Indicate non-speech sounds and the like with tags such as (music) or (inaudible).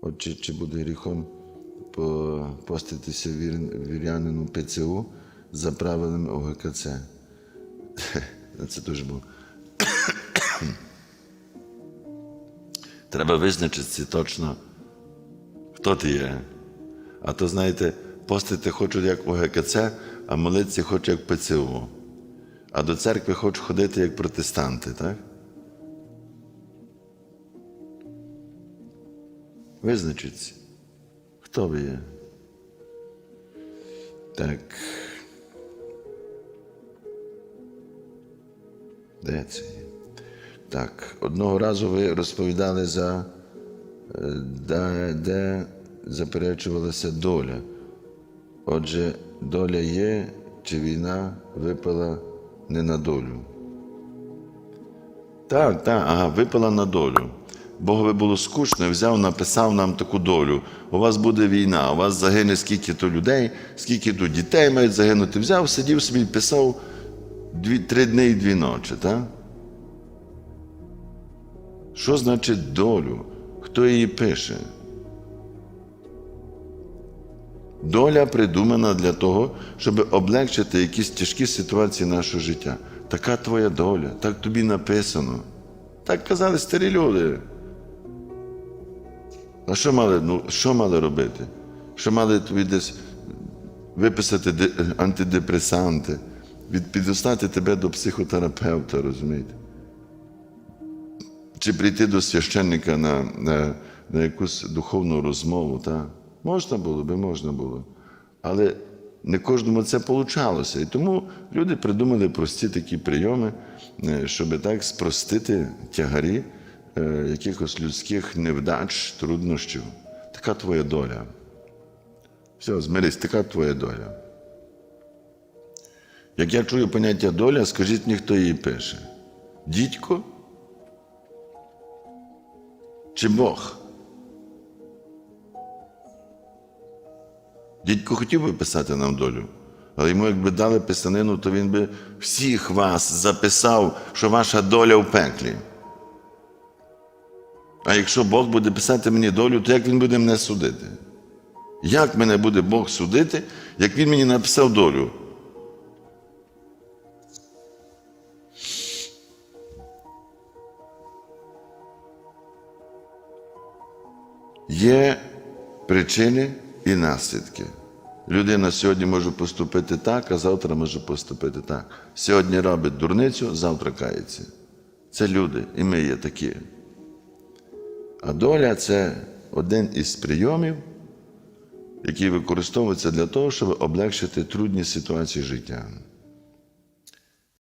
От чи, чи буде гріхом поститися вір- вірянину ПЦУ за правилами ОГКЦ? (laughs) Це дуже було. (coughs) Треба визначитися точно, хто ти є. А то, знаєте, постити хочуть як ОГКЦ, а молитися хочуть як ПЦУ. А до церкви хочуть ходити як протестанти, так? Визначіться, хто ви є. Так. Де це є? Так, одного разу ви розповідали за е, де, де заперечувалася доля. Отже, доля є, чи війна випала не на долю. Так, так, ага, випала на долю. Богові було скучно, взяв, написав нам таку долю. У вас буде війна, у вас загине скільки то людей, скільки то дітей мають загинути. Взяв, сидів собі, писав дві, три дні і дві ночі, так? Що значить долю? Хто її пише? Доля придумана для того, щоб облегчити якісь тяжкі ситуації нашого життя. Така твоя доля, так тобі написано. Так казали старі люди. А що мали, ну, що мали робити? Що мали тобі десь виписати антидепресанти, від, підослати тебе до психотерапевта, розумієте? Чи прийти до священника на, на, на якусь духовну розмову, так? Можна було би, можна було. Але не кожному це получалося. І тому люди придумали прості такі прийоми, е, щоб так спростити тягарі якихось людських невдач, труднощів. Така твоя доля. Все, змирись, така твоя доля. Як я чую поняття доля, скажіть мені, хто її пише? Дідько? Чи Бог? Дідько хотів би писати нам долю, але йому якби дали писанину, то він би всіх вас записав, що ваша доля в пеклі. А якщо Бог буде писати мені долю, то як він буде мене судити? Як мене буде Бог судити, як він мені написав долю? Є причини і наслідки. Людина сьогодні може поступити так, а завтра може поступити так. Сьогодні робить дурницю, завтра кається. Це люди, і ми є такі. А доля це один із прийомів, який використовується для того, щоб облегшити трудні ситуації життя.